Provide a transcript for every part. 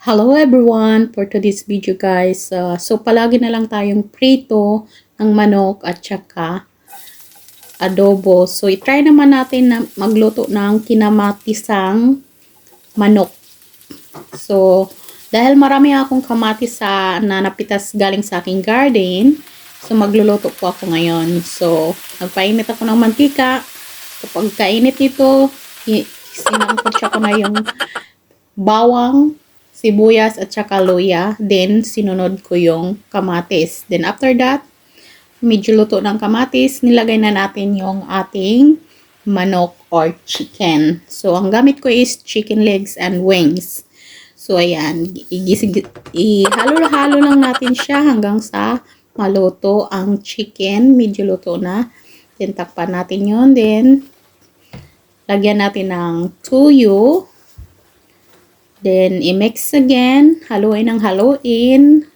Hello everyone! For today's video guys, uh, so palagi na lang tayong prito ng manok at saka adobo. So itry naman natin na magluto ng kinamatisang manok. So dahil marami akong kamatis na napitas galing sa aking garden, so magluluto po ako ngayon. So nagpainit ako ng mantika. Kapag kainit nito, sinangkot ko na yung bawang, sibuyas at saka luya. Then, sinunod ko yung kamatis. Then, after that, medyo luto ng kamatis, nilagay na natin yung ating manok or chicken. So, ang gamit ko is chicken legs and wings. So, ayan. Ihalo-halo lang natin siya hanggang sa maluto ang chicken. Medyo luto na. Then, takpan natin yun. Then, lagyan natin ng tuyo. Then, i-mix again. Haluin ng haluin.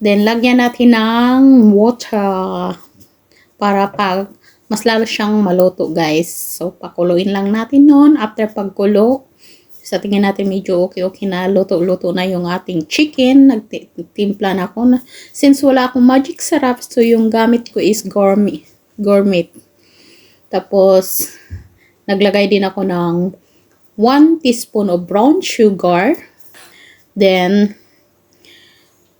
Then, lagyan natin ng water para pag mas lalo siyang maluto, guys. So, pakuluin lang natin nun. After pagkulo, sa tingin natin medyo okay-okay na luto-luto na yung ating chicken. Nagtimpla na ako. Na, since wala akong magic sarap, so yung gamit ko is gourmet. gourmet. Tapos, naglagay din ako ng 1 teaspoon of brown sugar. Then,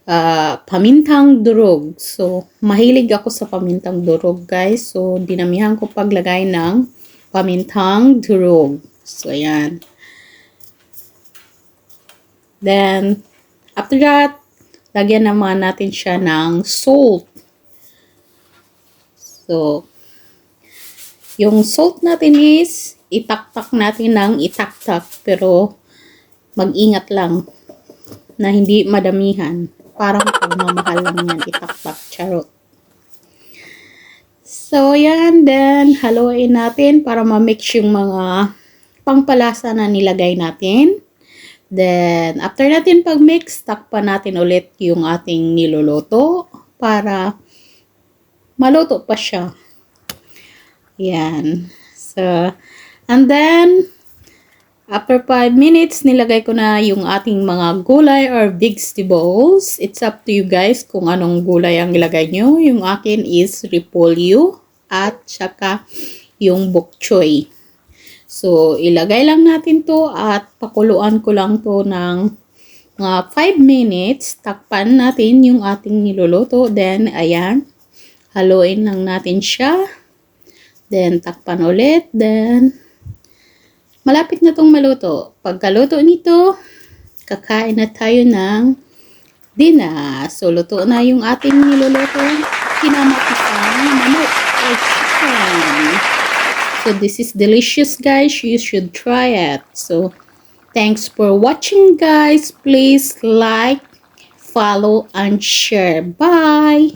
uh, pamintang durog. So, mahilig ako sa pamintang durog, guys. So, dinamihan ko paglagay ng pamintang durog. So, ayan. Then, after that, lagyan naman natin siya ng salt. So, yung salt natin is itaktak natin ng itaktak pero mag-ingat lang na hindi madamihan. Parang pagmamahal lang yan itaktak. Charot. So, yan. Then, haluin natin para ma-mix yung mga pangpalasa na nilagay natin. Then, after natin pag-mix, takpan natin ulit yung ating niluluto para maluto pa siya. Yan. So, and then, after 5 minutes, nilagay ko na yung ating mga gulay or vegetables. It's up to you guys kung anong gulay ang ilagay nyo. Yung akin is repolyo at saka yung bok choy. So, ilagay lang natin to at pakuluan ko lang to ng mga 5 minutes. Takpan natin yung ating niluluto. Then, ayan, haluin lang natin siya. Then, takpan ulit. Then, malapit na tong maluto. Pagkaluto nito, kakain na tayo ng dinner. So, luto na yung ating niluluto. Kinamatisang manok or chicken. So, this is delicious, guys. You should try it. So, thanks for watching, guys. Please like, follow, and share. Bye!